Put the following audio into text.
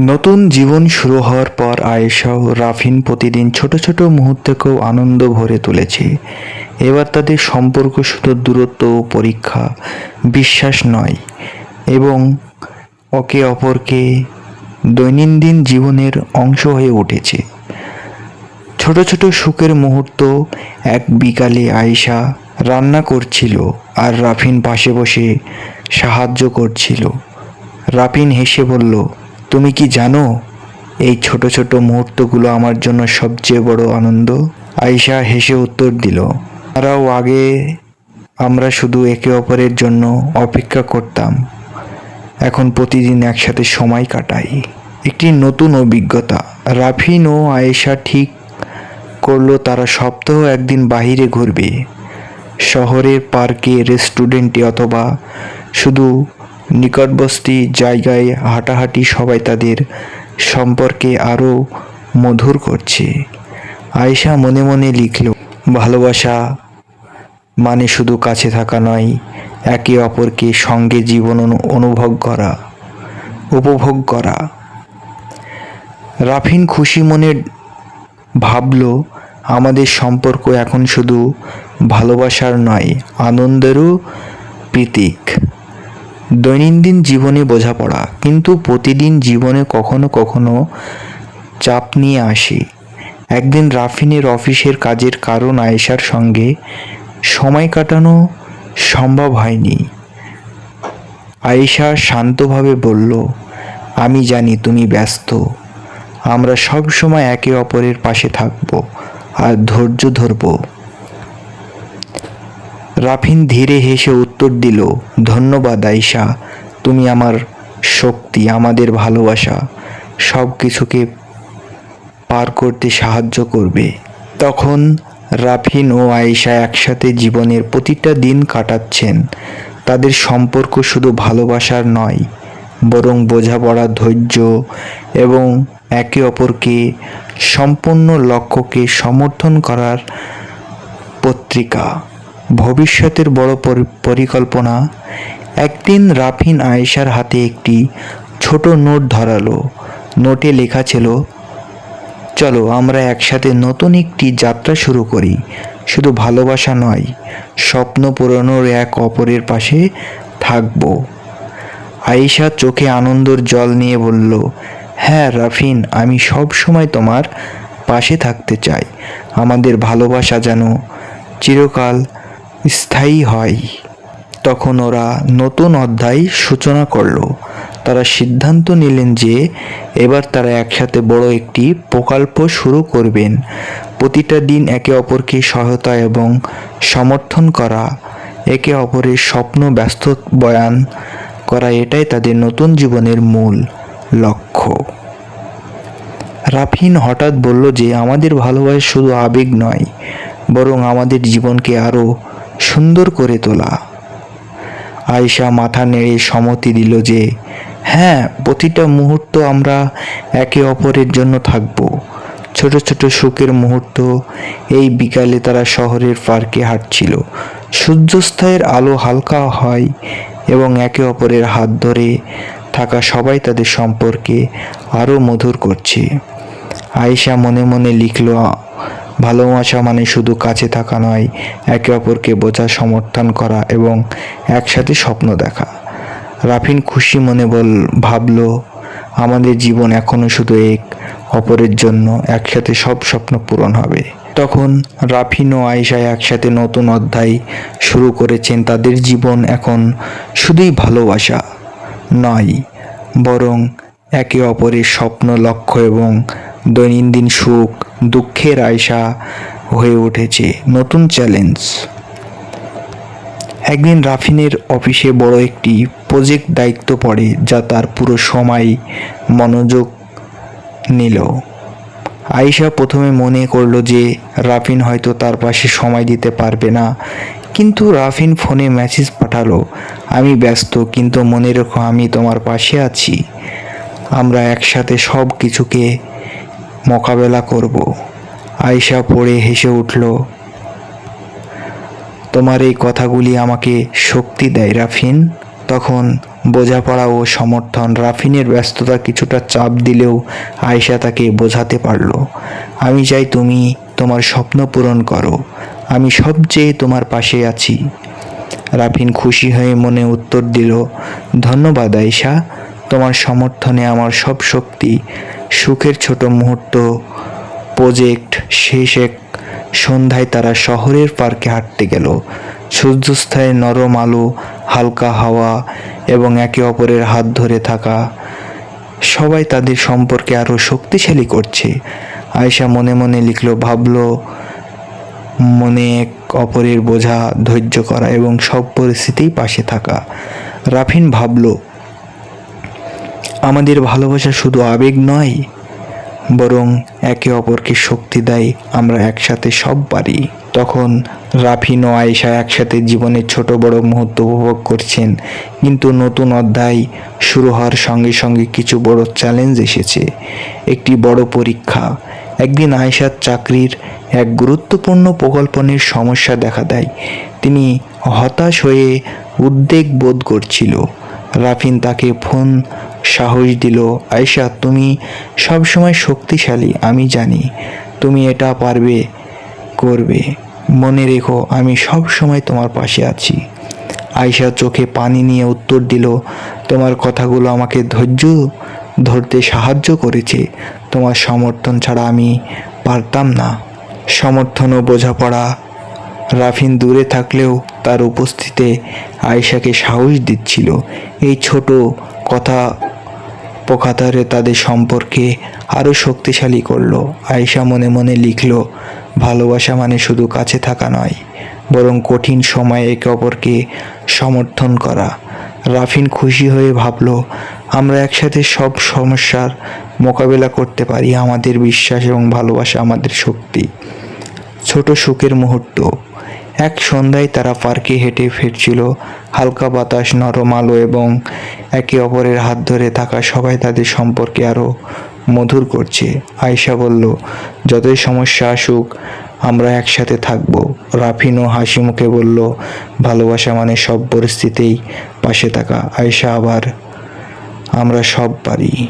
নতুন জীবন শুরু হওয়ার পর আয়েশা ও রাফিন প্রতিদিন ছোট ছোট মুহূর্তকেও আনন্দ ভরে তুলেছে। এবার তাদের সম্পর্ক শুধু দূরত্ব ও পরীক্ষা, বিশ্বাস নয়, এবং একে অপরকে দৈনন্দিন জীবনের অংশ হয়ে উঠেছে। ছোট ছোট সুখের মুহূর্ত এক বিকালে আয়েশা রান্না করছিল আর রাফিন পাশে বসে সাহায্য করছিল। রাফিন হেসে বলল তুমি কি জানো এই ছোট ছোট মুহূর্তগুলো আমার জন্য সবচেয়ে বড় আনন্দ? আয়েশা হেসে উত্তর দিল, তারাও আগে আমরা শুধু একে অপরের জন্য অপেক্ষা করতাম। এখন প্রতিদিন একসাথে সময় কাটাই। একটি নতুন অভিজ্ঞতা। রাফিন ও আয়েশা ঠিক করল, তারা সপ্তাহ একদিন বাইরে ঘুরবে। শহরের পার্কে, রেস্টুরেন্টে অথবা শুধু নিকটবর্তী জায়গায় হাঁটাহাঁটি সবাই তাদের সম্পর্কে আরও মধুর করছে। আয়েশা মনে মনে লিখল, ভালোবাসা মানে শুধু কাছে থাকা নয়, একে অপরকে সঙ্গে জীবন অনু- অনুভব করা, উপভোগ করা। রাফিন খুশি মনে ভাবলো, আমাদের সম্পর্ক এখন শুধু ভালোবাসার নয়, আনন্দেরও প্রতীক। দৈনন্দিন জীবনে বোঝাপড়া, কিন্তু প্রতিদিন জীবনে কখনো কখনো চাপ নিয়ে আসে। একদিন রাফিনের অফিসের কাজের কারণ আয়েশার সঙ্গে সময় কাটানো সম্ভব হয়নি। আয়েশা শান্তভাবে বলল, আমি জানি তুমি ব্যস্ত। আমরা সব সময় একে অপরের পাশে থাকব আর ধৈর্য ধরব। রাফিন ধীরে হেসে উত্তর দিল, ধন্যবাদ, আয়েশা। তুমি আমার শক্তি, আমাদের ভালোবাসা। সব কিছুকে পার করতে সাহায্য করবে। তখন রাফিন ও আয়েশা একসাথে জীবনের প্রতিটা দিন কাটাচ্ছেন। তাদের সম্পর্ক শুধু ভালোবাসার নয়, বরং বোঝাপড়া, ধৈর্য এবং একে অপরকে সম্পূর্ণ লক্ষ্যকে সমর্থন করার পত্রিকা। ভবিষ্যতের বড় পরি- পরিকল্পনা, একদিন রাফিন আয়েশার হাতে একটি ছোট নোট ধরালো। নোটে লেখা ছিল, চলো আমরা একসাথে নতুন একটি যাত্রা শুরু করি। শুধু ভালোবাসা নয়, স্বপ্ন পূরণের এক অপরের পাশে থাকব। আয়েশা চোখে আনন্দর জল নিয়ে বলল হ্যাঁ রাফিন, আমি সব সময় তোমার পাশে থাকতে চাই। আমাদের ভালোবাসা যেন চিরকাল স্থায়ী হয়। তখন ওরা নতুন অধ্যায় সূচনা করল। তারা সিদ্ধান্ত নিলেন যে এবার তারা একসাথে বড় একটি প্রকল্প শুরু করবেন। প্রতিটা দিন একে অপরকে সহায়তা এবং সমর্থন করা, একে অপরের স্বপ্ন বাস্তবায়ন করা, এটাই তাদের নতুন জীবনের মূল লক্ষ্য। রাফিন হঠাৎ বলল যে, আমাদের ভালোবাসা শুধু আবেগ নয়, বরং আমাদের জীবনকে আরও সুন্দর করে তোলা। আয়েশা মাথা নেড়ে সম্মতি দিল যে হ্যাঁ প্রতিটা মুহূর্ত আমরা একে অপরের জন্য থাকব। ছোট ছোট সুখের মুহূর্ত। এই বিকালে তারা শহরের পার্কে হাঁটছিল। সূর্যাস্তের আলো হালকা হয় এবং একে অপরের হাত ধরে থাকা সবাই তাদের সম্পর্কে আরও মধুর করছে। আয়েশা মনে মনে লিখল ভালোবাসা মানে শুধু কাছে থাকা নয়, একে অপরকে বোঝা, সমর্থন করা এবং একসাথে স্বপ্ন দেখা। রাফিন খুশি মনে বল, ভাবল, আমাদের জীবন এখনও শুধু এক, অপরের জন্য একসাথে সব স্বপ্ন পূরণ হবে। তখন রাফিন ও আয়েশা একসাথে নতুন অধ্যায় শুরু করেছেন। তাদের জীবন এখন শুধুই ভালোবাসা নয়, বরং একে অপরের স্বপ্ন, লক্ষ্য এবং দৈনন্দিন সুখ, দুঃখের আয়সা হয়ে উঠেছে। নতুন চ্যালেঞ্জ। একদিন রাফিনের অফিসে বড় একটি প্রজেক্ট দায়িত্ব পড়ে, যা তার পুরো সময়, মনোযোগ নিল। আয়েশা প্রথমে মনে করল যে রাফিন হয়তো তার পাশে সময় দিতে পারবে না, কিন্তু রাফিন ফোনে মেসেজ পাঠালো, আমি ব্যস্ত, কিন্তু মনে রেখো আমি তোমার পাশে আছি। আমরা একসাথে সব কিছুকে মোকাবেলা করব। আয়েশা পড়ে হেসে উঠল, তোমার এই কথাগুলি আমাকে শক্তি দেয়, রাফিন। তখন বোঝাপড়া ও সমর্থন, রাফিনের ব্যস্ততা কিছুটা চাপ দিলেও আয়েশা তাকে বোঝাতে পারল, আমি চাই তুমি তোমার স্বপ্ন পূরণ করো, আমি সবচেয়ে তোমার পাশে আছি। রাফিন খুশি হয়ে মনে উত্তর দিল, ধন্যবাদ আয়েশা তোমার সমর্থনে আমার সব শক্তি, সুখের ছোট মুহূর্ত প্রজেক্ট শেষ এক সন্ধ্যায় তারা শহরের পার্কে হাঁটতে গেল। সূর্যাস্তের নরম আলো, হালকা হাওয়া এবং একে অপরের হাত ধরে থাকা। সবাই তাদের সম্পর্কে আরও শক্তিশালী করছে। আয়শা মনে মনে লিখল, ভাবল, মনে এক অপরের বোঝা ধৈর্য করা এবং সব পরিস্থিতিই পাশে থাকা। রাফিন ভাবলো আমাদের ভালোবাসা শুধু আবেগ নয়, বরং একে অপরকে শক্তি দেয়, আমরা একসাথে সব পারি। তখন রাফিন ও আয়েশা একসাথে জীবনের ছোট বড় মুহূর্ত উপভোগ করছেন, কিন্তু নতুন অধ্যায় শুরু হওয়ার সঙ্গে সঙ্গে কিছু বড় চ্যালেঞ্জ এসেছে। একটি বড় পরীক্ষা। একদিন আয়েশার চাকরির এক গুরুত্বপূর্ণ প্রকল্পনের সমস্যা দেখা দেয়। তিনি হতাশ হয়ে উদ্বেগ বোধ করছিল। রাফিন তাকে ফোন সাহস দিল, আয়শা, তুমি সবসময় শক্তিশালী, আমি জানি। তুমি এটা পারবে, করবে। মনে রেখো, আমি সব সময় তোমার পাশে আছি। আয়শা চোখে পানি নিয়ে উত্তর দিল, তোমার কথাগুলো আমাকে ধৈর্য ধরতে সাহায্য করেছে। তোমার সমর্থন ছাড়া আমি পারতাম না। সমর্থন ও বোঝাপড়া রাফিন দূরে থাকলেও তার উপস্থিতিতে আয়েশাকে সাহস দিচ্ছিল। এই ছোট কথা পোকাতারে তাদের সম্পর্কে আরও শক্তিশালী করল। আয়েশা মনে মনে লিখল, ভালোবাসা মানে শুধু কাছে থাকা নয়, বরং কঠিন সময়ে একে অপরকে সমর্থন করা। রাফিন খুশি হয়ে ভাবল, আমরা একসাথে সব সমস্যার মোকাবেলা করতে পারি, আমাদের বিশ্বাস এবং ভালোবাসা আমাদের শক্তি। ছোট সুখের মুহূর্ত এক সন্ধ্যায় তারা পার্কে হেঁটে ফিরছিল। হালকা বাতাস, নরম আলো এবং একে অপরের হাত ধরে থাকা সবাই তাদের সম্পর্কে আরও মধুর করছে। আয়শা বলল, যতই সমস্যা আসুক, আমরা একসাথে থাকব। রাফিনও হাসি মুখে বলল, ভালোবাসা মানে সব পরিস্থিতিতেই পাশে থাকা। আয়শা আবার, আমরা সব পারি।